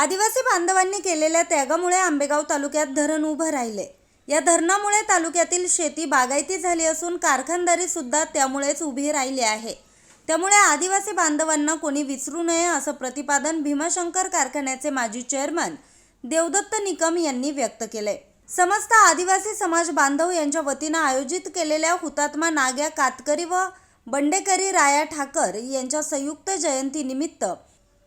आदिवासी बांधवांनी केलेल्या त्यागामुळे आंबेगाव तालुक्यात धरण उभं राहिले. या धरणामुळे तालुक्यातील शेती बागायती झाली असून कारखानदारी सुद्धा त्यामुळेच उभी राहिली आहे. त्यामुळे आदिवासी बांधवांना कोणी विसरू नये असं प्रतिपादन भीमाशंकर कारखान्याचे माजी चेअरमन देवदत्त निकम यांनी व्यक्त केले समस्त आदिवासी समाज बांधव यांच्या वतीनं आयोजित केलेल्या हुतात्मा नाग्या कातकरी व बंडेकरी राया ठाकर यांच्या संयुक्त जयंतीनिमित्त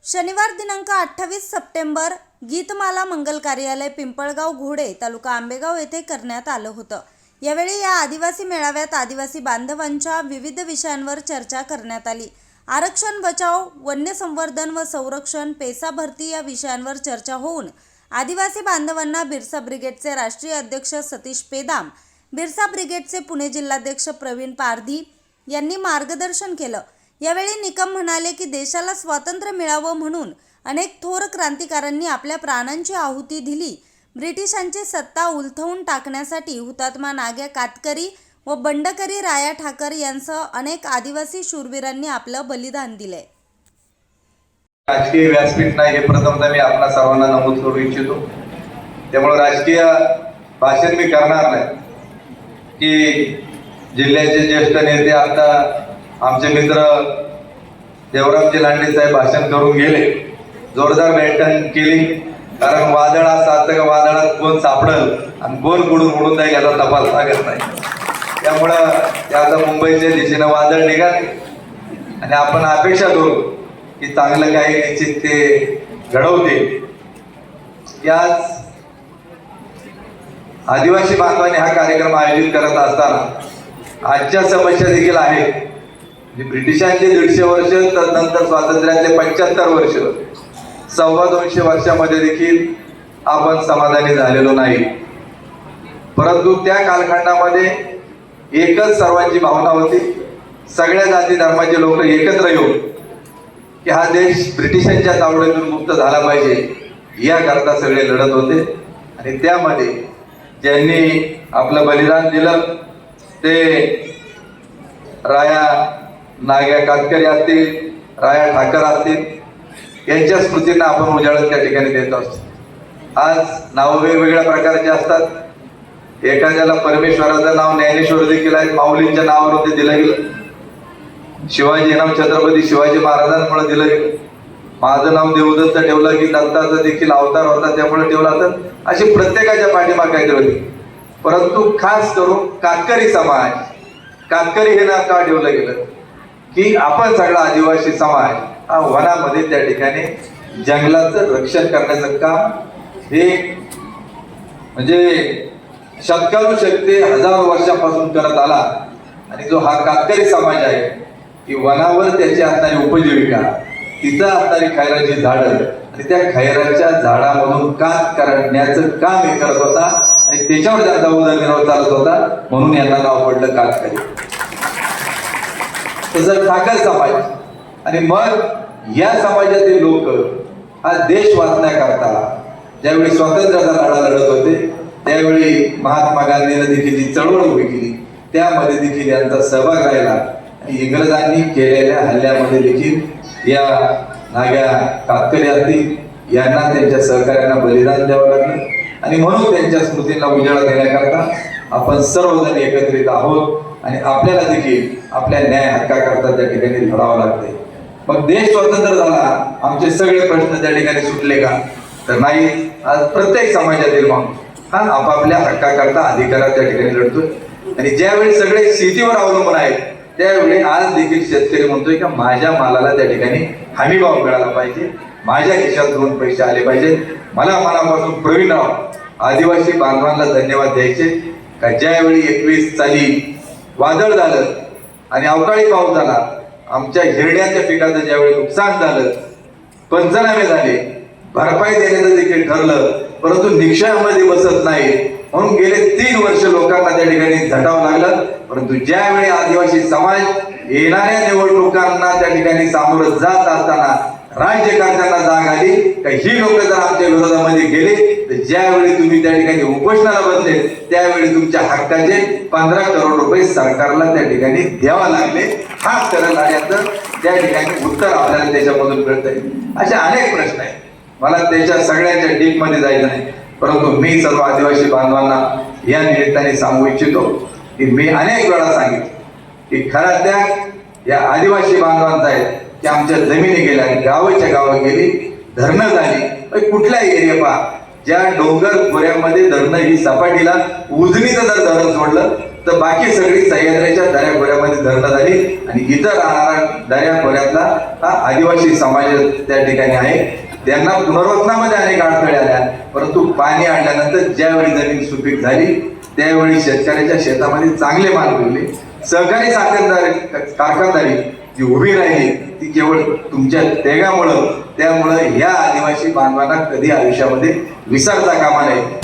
शनिवार दिनांक अठ्ठावीस सप्टेंबर गीतमाला मंगल कार्यालय पिंपळगाव घोडे तालुका आंबेगाव येथे करण्यात आलं होतं. यावेळी या आदिवासी मेळाव्यात आदिवासी बांधवांच्या विविध विषयांवर चर्चा करण्यात आली. आरक्षण बचाव वन्य संवर्धन व संरक्षण पेसा भरती या विषयांवर चर्चा होऊन आदिवासी बांधवांना बिरसा ब्रिगेडचे राष्ट्रीय अध्यक्ष सतीश पेदाम बिरसा ब्रिगेडचे पुणे जिल्हाध्यक्ष प्रवीण पारधी यांनी मार्गदर्शन केलं. यावेळी निकम म्हणाले की देशाला स्वातंत्र्य मिळावं म्हणून अनेक थोर क्रांतिकारांनी आपल्या प्राणांची आहुती दिली. ब्रिटिशांची सत्ता उलथवून टाकण्यासाठी हुतात्मा नाग्या कातकरी व बंडकरी राया ठाकर यांसह अनेक आदिवासी शूरवीरांनी आपलं बलिदान दिले. राजकीय व्यासपीठ नाही हे प्रथमतः मी आपल्या सर्वांना नमूद करू इच्छितो. त्यामुळे राजकीय भाषण मी करणार नाही. की जिल्ह्याचे ज्येष्ठ नेते आता आमचे मित्र देवरामजी लांडे साहेब भाषण करून गेले. जोरदार बॅटन केली. कारण वादळात असं वादळात कोण सापडल आणि कोण कुडून उडून जाईल याचा तपास लागत नाही. त्यामुळं ते आता मुंबईच्या दिशेनं वादळ निघाले. आणि आपण अपेक्षा करू की चांगलं काही निश्चित ते घडवते याच आदिवासी बांधवांनी हा कार्यक्रम आयोजित करत असताना आजच्या समस्या देखील आहेत. ब्रिटिशांचे दीडशे वर्ष तदनंतर स्वातंत्र्याचे पंच्याहत्तर वर्ष. सव्वा दोनशे वर्षामध्ये देखील आपण समाधानी झालेलो नाही. परंतु त्या कालखंडामध्ये एकच सर्वांची भावना होती. सगळ्या जाती धर्माचे लोक एकत्र येऊन की हा देश ब्रिटिशांच्या तावडीतून मुक्त झाला पाहिजे. याकरता सगळे लढत होते. आणि त्यामध्ये ज्यांनी आपलं बलिदान दिलं ते राया नाग्या कातकरी असतील राया ठाकर असतील यांच्या स्मृतींना आपण उजाळत त्या ठिकाणी देत असतो. आज नावं वेगवेगळ्या प्रकारचे असतात. एखाद्याला परमेश्वराचं नाव ज्ञानेश्वर देखील आहे माऊलींच्या नावावर ते दिलं गेलं. शिवाजी नाव छत्रपती शिवाजी महाराजांमुळे दिलं गेलं. माझं नाव देवदत्त ठेवलं की दत्ताचा देखील अवतार होता त्यामुळे ठेवला तर अशी प्रत्येकाच्या पाठीमाग काहीतरी होती परंतु खास करून कातकरी समाज कातकरी हे नाव का ठेवलं गेलं? की आपण सगळा आदिवासी समाज हा वनामध्ये त्या ठिकाणी जंगलाचं रक्षण करण्याचं काम हे म्हणजे शतकानुशतके हजारो वर्षापासून करत आला. आणि जो हा कातकरी समाज आहे की वनावर त्याची असणारी उपजीविका तिथं असणारी खैराची झाडं आणि त्या खैराच्या झाडामधून कात करण्याचं काम हे करत होता. आणि त्याच्यावर त्यांचा उदरनिर्वाह चालत होता. म्हणून यांना नाव पडलं कातकरी. तसं ठाकर समाज आणि मग या समाजातील लोक हा देश वाचण्याकरता ज्यावेळी स्वातंत्र्याचा लढा लढत होते त्यावेळी महात्मा गांधीने देखील जी चळवळ उभी केली. त्यामध्ये देखील यांचा सहभाग राहिला आणि इंग्रजांनी केलेल्या हल्ल्यामध्ये देखील या नाग्या कातकरी असतील यांना त्यांच्या सहकार्यांना बलिदान द्यावं लागलं. आणि म्हणून त्यांच्या स्मृतींना उजाळा देण्याकरता आपण सर्वजण एकत्रित आहोत. आणि आपल्याला देखील आपल्या न्याय हक्काकरता त्या ठिकाणी लढावं लागते. मग देश स्वतंत्र झाला आमचे सगळे प्रश्न त्या ठिकाणी सुटले का? तर नाही आज प्रत्येक समाजातील माणूस हा आपापल्या हक्काकरता अधिकारात त्या ठिकाणी लढतोय आणि ज्यावेळी सगळे शेतीवर अवलंबून आहेत त्यावेळी आज देखील शेतकरी म्हणतोय की माझ्या मालाला त्या ठिकाणी हमी भाव मिळाला पाहिजे. माझ्या खिशात दोन पैसे आले पाहिजेत मला मनापासून प्रवीणराव आदिवासी बांधवांना धन्यवाद द्यायचे. का ज्यावेळी एकवीस साली वादळ झालं आणि अवकाळी पाऊस झाला. आमच्या हिरड्याच्या पिकाचं ज्यावेळी नुकसान झालं पंचनामे झाले. भरपाई देण्याचं देखील ठरलं परंतु निक्षयामध्ये बसत नाही. म्हणून गेले तीन वर्ष लोकांना त्या ठिकाणी झटावं लागलं. परंतु ज्यावेळी आदिवासी समाज येणाऱ्या निवडणुकांना त्या ठिकाणी सामोरं जात असताना राज्यकर्त्यांना जाग आली का ही लोक जर आमच्या विरोधामध्ये गेले तर ज्यावेळी तुम्ही त्या ठिकाणी उपोषणाला बसले त्यावेळी तुमच्या हक्काचे पंधरा करोड रुपये सरकारला त्या ठिकाणी द्यावा लागले. हा करत आल्याचं त्या ठिकाणी उत्तर आपल्याला त्याच्यामधून मिळत आहे असे अनेक प्रश्न आहेत. मला त्याच्या सगळ्यांच्या डीपमध्ये जायचं नाही परंतु मी सर्व आदिवासी बांधवांना या निमित्ताने सांगू इच्छितो की मी अनेक वेळा सांगितलं की खरा त्याग या आदिवासी बांधवांचा आहे की आमच्या जमिनी गेल्या गावाच्या गावात गेली धरणं झाली. अरे कुठला एरिया पहा. ज्या डोंगर खोऱ्यामध्ये धरणं ही सपाटीला उजनीचं जर धरण सोडलं तर बाकी सगळी सह्याद्रीच्या दर्या खोऱ्यामध्ये धरणं झाली. आणि इथं राहणारा दऱ्या खोऱ्यातला हा आदिवासी समाज त्या ठिकाणी आहे. त्यांना पुनर्वसनामध्ये अनेक अडथळे आल्या. परंतु पाणी आणल्यानंतर ज्यावेळी जमीन सुपीक झाली त्यावेळी शेतकऱ्याच्या शेतामध्ये चांगले माल पिकले सहकारी साखरदारी कारखानदारी जी उभी राहिली ती केवळ तुमच्या त्यागामुळं त्यामुळं या आदिवासी बांधवांना कधी आयुष्यामध्ये विसरता कामा नये.